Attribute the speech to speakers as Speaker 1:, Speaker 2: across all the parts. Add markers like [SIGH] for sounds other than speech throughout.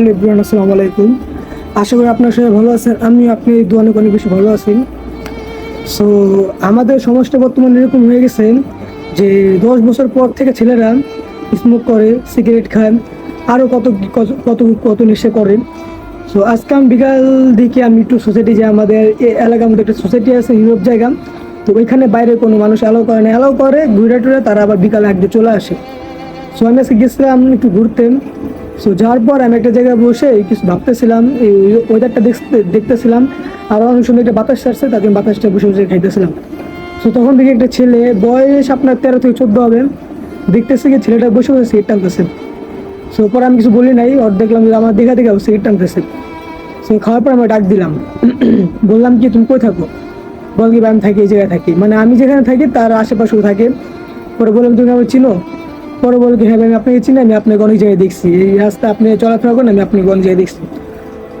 Speaker 1: আসসালামু আলাইকুম। আশা করি আপনার সবাই ভালো আছেন। আমি আপনি দু অনেক অনেক বেশি ভালো আছি। সো আমাদের সমাজটা বর্তমানে এরকম হয়ে গেছে যে দশ বছর পর থেকে ছেলেরা স্মোক করে সিগারেট খায় আরও কত কত- কত নেশা করে। সো আজকে আমি বিকাল দিকে আমি একটু সোসাইটি যে আমাদের এই এলাকার মধ্যে একটা সোসাইটি আছে, ইউরোপ জায়গা। তো ওইখানে বাইরে কোনো মানুষ অ্যালাউ করে না। অ্যালাউ করে, ঘুরে টুরে তারা আবার বিকালে একদিন চলে আসে। সো আমি আজকে গেছিলাম একটু ঘুরতে। সো যাওয়ার পর আমি একটা জায়গায় বসে কিছু ভাবতেছিলাম, এই ওয়েদারটা দেখতে, দেখতেছিলাম, আর অনেক সুন্দর একটা বাতাস আসছে তাকে আমি বাতাসটা বসে বসে খাইতেছিলাম। সো তখন দেখি একটা ছেলে, বয়স আপনার তেরো থেকে চোদ্দ হবে, দেখতেছে কি ছেলেটা বসে বসে সিগারেট টানতেছে। সো পরে আমি কিছু বলি নাই, ওর দেখলাম যে আমার দেখা দেখে সিগারেট টানতেছে। সো খাওয়ার পর আমি ডাক দিলাম। [CLEARS THROAT] বললাম, কি, তুমি কই থাকো? বল কি, আমি থাকি, এই জায়গায় থাকি। মানে আমি যেখানে থাকি, তার আশেপাশেও থাকে। পরে বললাম, তুমি আমার চিনো? পরে বল কি হ্যাঁ আমি আপনাকে চিনি আমি আপনাকে অনেক জায়গায় দেখছি। এই রাস্তা আপনি চলাফেরা করেন আমি আপনাকে অনেক জায়গায় দেখছি।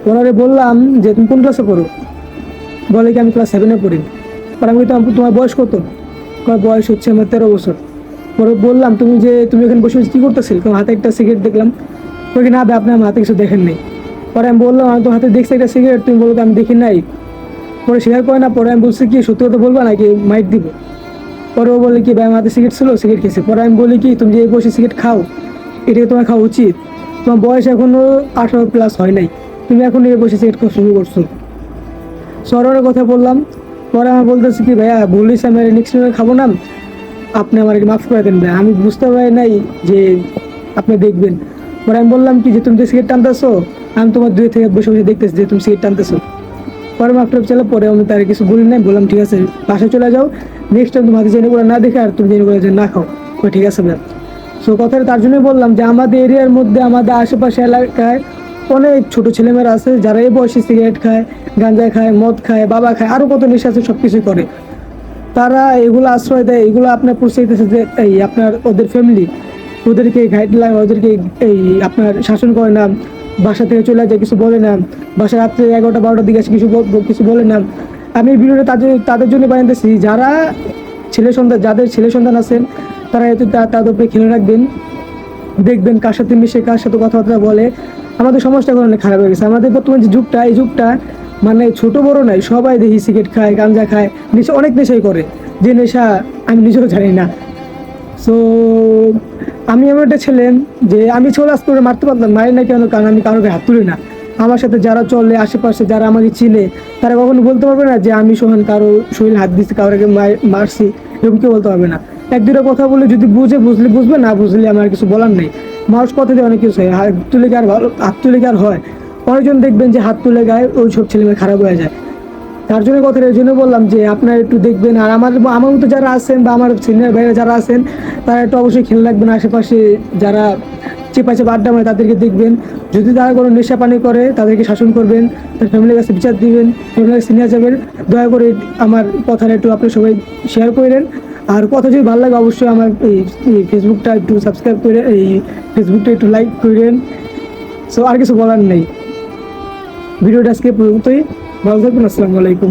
Speaker 1: পরে বললাম যে তুমি কোন ক্লাসে পড়ো? বলে কি আমি ক্লাস সেভেনে পড়ি। পরে আমি বললাম, তোমার বয়স কত? কয় বয়স হচ্ছে আমার তেরো বছর। পরে বললাম তুমি যে তুমি এখানে বসে বসে কী করতেছিল? তোমার হাতে একটা সিগারেট দেখলাম। কি না ভাই, আপনি আমার হাতে কিছু দেখেন নেই। পরে আমি বললাম আমি তো হাতে দেখছি একটা সিগারেট তুমি বলো আমি দেখি নাই? পরে স্বীকার করে না পরে আমি বলছি কি সত্যি কথা বলবা নাকি? মাইক দিব। পরে ও বলে কি, ভাই, আমার সিগারেট ছিল, সিগারেট খেয়েছি। পরে আমি বলি কি, তুমি যে এই বসে সিগারেট খাও এটা তোমার খাওয়া উচিত। তোমার বয়স এখনও আঠারো প্লাস হয় নাই। তুমি এখন এই বসে সিগারেট খাওয়া শুরু করছ। সরোরের কথা বললাম। পরে আমার বলতেছি কি, ভাইয়া বলিস আমি নেক্সট টাইম খাব না। আপনি আমাকে মাফ করে দেন ভাই আমি বুঝতে পারি নাই যে আপনি দেখবেন। পরে আমি বললাম কি, যে তুমি যে সিগারেট টানতেছো, আমি তোমার দুই থেকে বসে বসে দেখতেছি যে তুমি সিগারেট টানতেছো। পরে মাফ টাফ চলে পরে আমি তার কিছু বলি নাই, বললাম, ঠিক আছে, বাসায় চলে যাও। নেক্সট টাইম তোমাকে জেনে করে না দেখে আর তুমি জেনে করে যে না খাও। ঠিক আছে ভাই সো কথাটা তার জন্যই বললাম যে আমাদের এরিয়ার মধ্যে, আমাদের আশেপাশে এলাকায় অনেক ছোট ছেলেমেয়েরা আছে, যারা এই বয়সে সিগারেট খায়, গাঁজা খায়, মদ খায়, বাবা খায় আরও কত নেশা আছে সব কিছুই করে। তারা এগুলো আশ্রয় দেয়, এগুলো আপনার প্রোৎসাহিতেছে যে এই আপনার ওদের ফ্যামিলি ওদেরকে গাইডলাইন ওদেরকে এই আপনার শাসন করে না, বাসা থেকে চলে যায়, কিছু বলে না, বাসা রাত্রে এগারোটা, বারোটার দিকে আসে, কিছু কিছু বলে না। আমি এই ভিডিওটা তাদের তাদের জন্য বানাতেছি যারা ছেলে সন্তান যাদের ছেলে সন্তান আছেন, তারা এতে তাদের উপরে খেলে রাখবেন। দেখবেন কার সাথে মিশে, কার সাথে কথাবার্তা বলে। আমাদের সমাজটা এখন অনেক খারাপ হয়ে গেছে। আমাদের বর্তমান যে যুগটা, এই যুগটা মানে ছোট বড় নাই। সবাই দেখি সিগারেট খায়, গাঞ্জা খায়। নেশা অনেক নেশাই করে। যে নেশা আমি নিজেও জানি না। সো আমি এমন একটা ছেলে যে আমি ছোলা করে মারতে পারতাম। মারি না কেন? কারণ আমি কারোকে হাত তুলি না। আমার সাথে যারা চলে, আশেপাশে যারা আমাকে চিনে, তারা কখনো বলতে পারবে না যে আমি সোহান কারও শরীর হাত দিচ্ছি কারোকে মার- মারছি, এরকম কেউ বলতে পারবে না। এক দুটো কথা বলে যদি বুঝে, বুঝলে বুঝবে, না বুঝলে আমার কিছু বলার নেই। মানুষ কথা দিয়ে অনেক কিছু হয়। হাত তুলে আর ভালো, হাত তুলে আর হয়? অনেকজন দেখবেন যে হাত তুলে গায়ে ওই সব ছেলেমেয়ে খারাপ হয়ে যায়। তার জন্য কথা এই জন্য বললাম যে আপনারা একটু দেখবেন, আর আমার আমার মতো যারা আছেন বা আমার সিনিয়র ভাইরা যারা আছেন, তারা একটু অবশ্যই খেয়াল রাখবেন আশেপাশে যারা চেপা চেপা আড্ডা মারে তাদেরকে দেখবেন। যদি তারা কোনো নেশা পানি করে, তাদেরকে শাসন করবেন, তার ফ্যামিলির কাছে বিচার দিবেন ফ্যামিলির কাছে নিয়ে যাবেন। দয়া করে আমার কথাটা একটু আপনি সবাই শেয়ার করেন। আর কথা যদি ভালো লাগে, অবশ্যই আমার এই ফেসবুকটা একটু সাবস্ক্রাইব করে, এই ফেসবুকটা একটু লাইক করেন। সো আর কিছু বলার নেই। ভিডিওটা আজকে পর্যন্তই। ভালো থাকবেন, আসসালামু আলাইকুম।